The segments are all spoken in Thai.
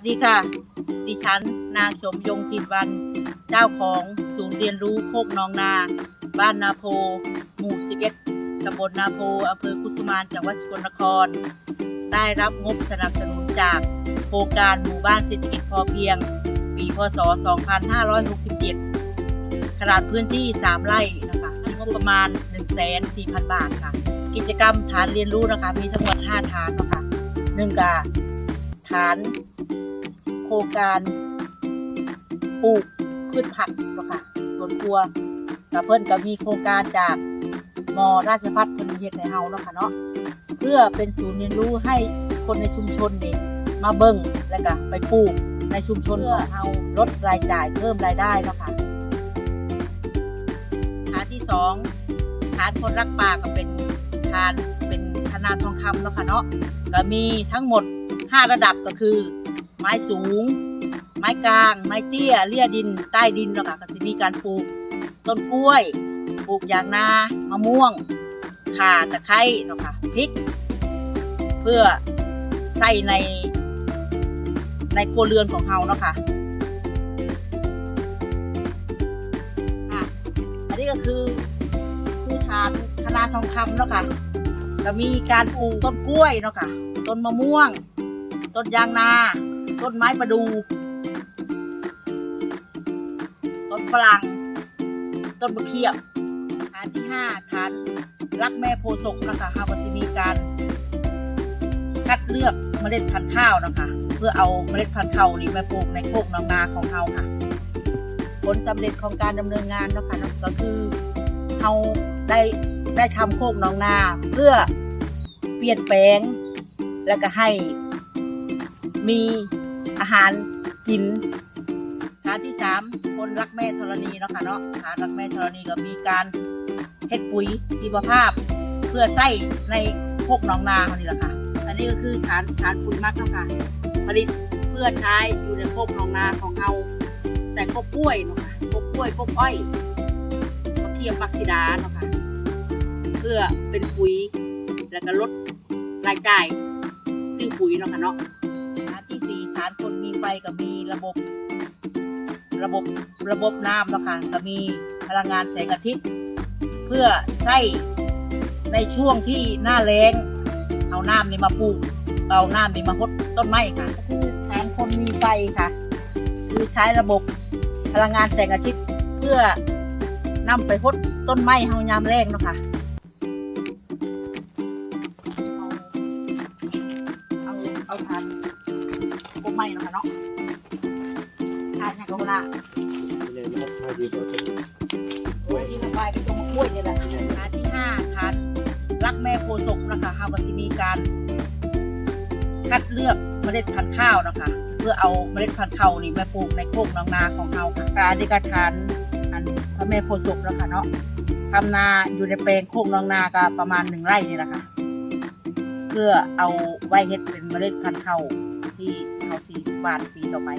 วัสดีค่ะ ดิฉัน นางสมยงจินวัน เจ้าของศูนย์เรียนรู้โคกนองนา บ้านนาโพ หมู่ 11 ตำบลนาโพอำเภอกุสุมานจังหวัดสกลนคร ได้รับงบสนับสนุนจากโครงการหมู่บ้านเศรษฐกิจพอเพียง ปีพศ 2567 ขนาดพื้นที่ 3 ไร่นะคะให้งบประมาณ 1,400,000 บาทค่ะ กิจกรรมฐานเรียนรู้นะคะ มีทั้งหมด 5 ฐานนะคะหนึ่งกาฐาน โครงการปลูกพืชผักเนาะค่ะสวนครัวกับเพิ่นก็มีโครงการจากมอราชพัฒเพิ่นเฮ็ดให้เฮาเนาะค่ะเนาะเพื่อเป็นศูนย์เรียนรู้ให้คนในชุมชนนี่มาเบิ่งแล้วก็ไปปลูกในชุมชนของเฮาลดรายจ่ายเพิ่มรายได้เนาะค่ะฐานที่สองฐานคนรักป่าก็เป็นฐานเป็นธนาทองคำเนาะค่ะเนาะก็มีทั้งหมด 5 ระดับก็คือ ไม้สูง ไม้กลาง ไม้เตี้ยเลี่ยดิน ใต้ดินเนาะค่ะก็จะมีการปลูกต้นกล้วยปลูกยางนามะม่วงข่าตะไคร้เนาะค่ะพริก เพื่อใส่ในในครัวเรือนของเฮาเนาะค่ะอะอันนี้ก็คือคือฐานคณะทองคำเนาะค่ะก็มีการปลูกต้นกล้วยเนาะค่ะต้นมะม่วง ต้นยางนา ต้นไม้ประดู ต้นฝรั่ง ต้นมะเขียบฐานที่ห้าฐานรักแม่โพศกนะคะฮาวสิมีการคัดเลือกเมล็ดพันธุ์ข้าวนะคะ เพื่อเอาเมล็ดพันธุ์ข้าวนี่มาปลูกในโคกนองนาของเฮาค่ะ ผลสำเร็จของการดำเนินงานนะคะก็คือเฮาได้ได้ทำโคกนองนา เพื่อเปลี่ยนแปลง แล้วก็ให้มี อาหารกินฐานที่สามคนรักแม่ธรณีเนาะค่ะเนาะฐานรักแม่ธรณีก็มีการเฮ็ดปุ๋ยชีวภาพ เพื่อใส่ในพวกหนองนาเขานี่แหละค่ะ อันนี้ก็คือฐานฐานปุ๋ยมักเนาะค่ะผลิตเพื่อใช้อยู่ในพวกหนองนาของเราใส่พวกกล้วยเนาะค่ะพวกกล้วยพวกอ้อยมะเขียบมักซิดาเนาะค่ะเพื่อเป็นปุ๋ยแล้วก็ลดรายจ่ายซื้อปุ๋ยเนาะค่ะเนาะานคนมีไฟก็มีระบบ ระบบระบบน้ำนะคะก็มีพลังงานแสงอาทิตย์ เพื่อใช้ในช่วงที่หน้าแล้งเอาน้ำนี่มาปลูก เอาน้ำนี่มาพดต้นไม้ค่ะก็คือฐานคนมีไฟค่ะคือใช้ระบบพลังงานแสงอาทิตย์ เพื่อนำไปพดต้นไม้เฮายามแรงเนาะค่ะ ทานอย่างโบราณนี่เลยนะครับมาดูตัวเป็นกล้วยที่ระบายก็ตรงกล้วยนี่แหละทานที่ห้าทานรักแม่โพธิ์ศกนะคะฮาวาซิมีการ คัดเลือกเมล็ดพันธุ์ข้าวนะคะ เพื่อเอาเมล็ดพันธุ์ข้าวนี่มาปลูกในโคกนองนาของเราค่ะการที่การทานอันพระแม่โพธิ์ศกนะคะเนาะทำนาอยู่ในแปลงโคกนองนาก็ประมาณหนึ่งไร่นี่แหละค่ะเพื่อเอาไว้เฮ็ดเป็นเมล็ดพันธุ์ข้าว ที่เขาสีบานปีต่อไป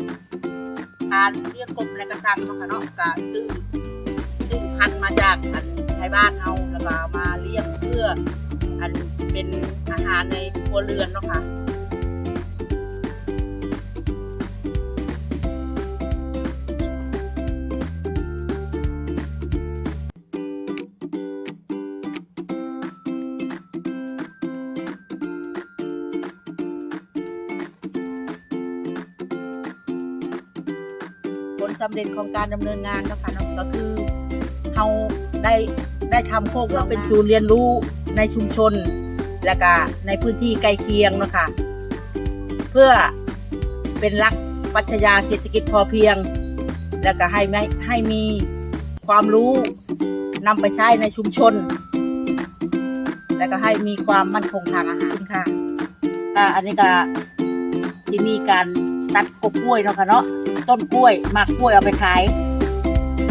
ทานเรียกกบในกระซังเนาะค่ะเนาะก็ซื้อซื้อพันมาจากอันไทยบ้านเอาแล้วก็มาเลี้ยงเพื่ออันเป็นอาหารในครัวเรือนเนาะค่ะ สำเร็จของการดำเนินงานนะคะก็คือเราได้ได้ทำโคกเพื่อเป็นศูนย์เรียนรู้ในชุมชน และก็ในพื้นที่ใกล้เคียงเนาะค่ะเพื่อเป็นหลักปรัชญาเศรษฐกิจพอเพียง และก็ให้ไม่ให้มีความรู้นำไปใช้ในชุมชน และก็ให้มีความมั่นคงทางอาหารค่ะอันนี้ก็ที่มีการตัดกบกล้วยเนาะค่ะเนาะ ต้นกล้วยมากกล้วยเอาไปขาย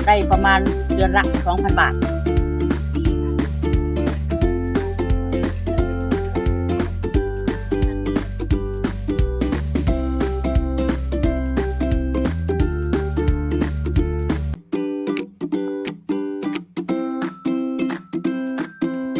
ได้ประมาณเดือนละ2,000บาท